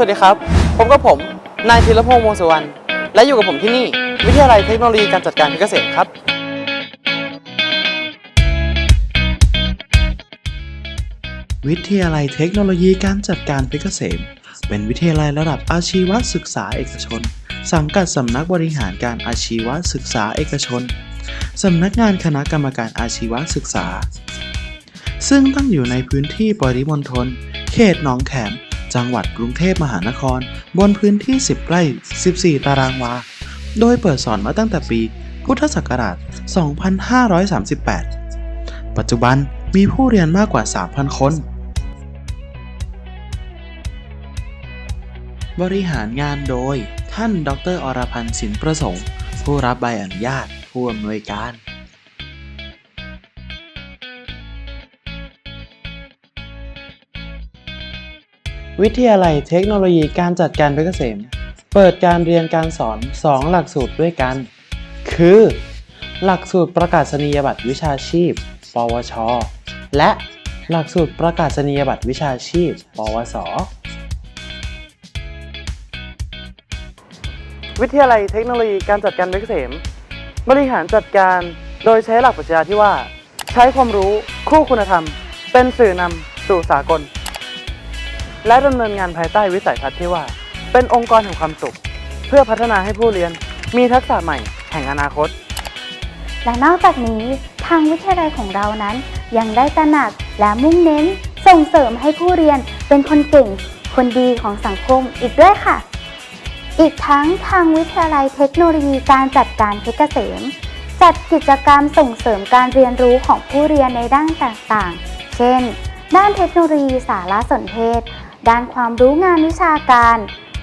สวัสดีครับ ผมกับผม นายธีรพงษ์วงศ์สุวรรณ และอยู่กับผมที่นี่ วิทยาลัยเทคโนโลยีการจัดการเพชรเกษมครับ วิทยาลัยเทคโนโลยีการจัดการเพชรเกษม เป็นวิทยาลัยระดับอาชีวศึกษาเอกชน สังกัดสำนักบริหารการอาชีวศึกษาเอกชน สำนักงานคณะกรรมการอาชีวศึกษา ซึ่งตั้งอยู่ในพื้นที่ปริมณฑลเขตหนองแขม จังหวัดกรุงเทพมหานคร บนพื้นที่ 10 ไร่ 14 ตารางวา โดยเปิดสอนมาตั้งแต่ปี พุทธศักราช 2538 ปัจจุบันมีผู้เรียนมากกว่า 3,000 คน บริหารงานโดยท่าน ดร อรพันธ์สินประสงค์ ผู้รับใบอนุญาต ผู้อำนวยการ วิทยาลัยเทคโนโลยีการจัดการเพชรเกษม เปิดการเรียนการสอน 2 หลักสูตรด้วยกัน คือ หลักสูตรประกาศนียบัตรวิชาชีพ ปวช และหลักสูตรประกาศนียบัตรวิชาชีพ ปวส วิทยาลัยเทคโนโลยีการจัดการเพชรเกษม บริหารจัดการโดยใช้หลักปรัชญาที่ว่า ใช้ความรู้คู่คุณธรรม เป็นสื่อนำสู่สากล และดำเนินงานภายใต้วิสัยทัศน์ที่ว่า เป็นองค์กรแห่งความสุข เพื่อพัฒนาให้ผู้เรียนมีทักษะใหม่แห่งอนาคต และนอกจากนี้ทางวิทยาลัยของเรานั้น ยังได้ตระหนักและมุ่งเน้น ส่งเสริมให้ผู้เรียนเป็นคนเก่ง คนดีของสังคมอีกด้วยค่ะ อีกทั้งทางวิทยาลัยเทคโนโลยีการจัดการเพชรเกษม จัดกิจกรรมส่งเสริมการเรียนรู้ของผู้เรียนในด้านต่างๆ เช่น ด้านเทคโนโลยีสารสนเทศ ด้านความรู้งานวิชาการ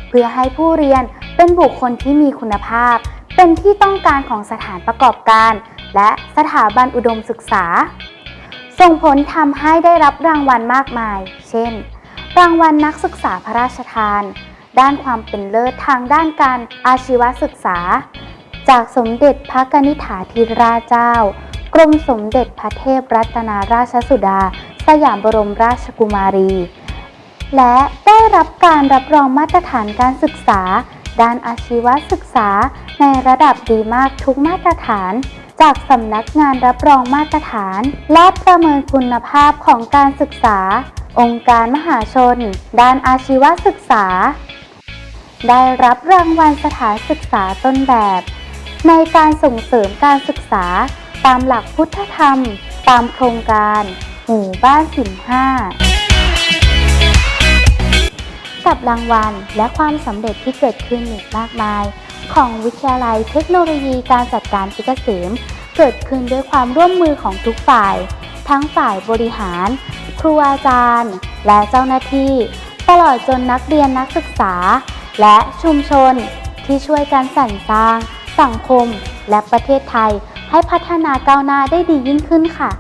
เพื่อให้ผู้เรียนเป็นบุคคลที่มีคุณภาพ เป็นที่ต้องการของสถานประกอบการ และสถาบันอุดมศึกษา ส่งผลทำให้ได้รับรางวัลมากมาย เช่น รางวัลนักศึกษาพระราชทาน ด้านความเป็นเลิศทางด้านการอาชีวศึกษา จากสมเด็จพระกนิษฐาธิราชเจ้ากรมสมเด็จพระเทพรัตนาราชสุดา สยามบรมราชกุมารี และได้รับการรับรองมาตรฐานการศึกษา ด้านอาชีวศึกษา ในระดับดีมากทุกมาตรฐาน จากสำนักงานรับรองมาตรฐาน และประเมินคุณภาพของการศึกษา องค์การมหาชน ด้านอาชีวศึกษา ได้รับรางวัลสถานศึกษาต้นแบบ ในการส่งเสริมการศึกษา ตามหลักพุทธธรรม ตามโครงการ หมู่บ้านสินห้า กับรางวัล และความสำเร็จที่เกิดขึ้นอีกมากมาย ของวิทยาลัยเทคโนโลยีการจัดการพิกเกษมเกิดขึ้นด้วยความร่วมมือของทุกฝ่าย ทั้งฝ่ายบริหาร ครูอาจารย์ และเจ้าหน้าที่ ตลอดจนนักเรียนนักศึกษา และชุมชน ที่ช่วยกันสรรสร้าง สังคม และประเทศไทยให้พัฒนาก้าวหน้าได้ดียิ่งขึ้นค่ะ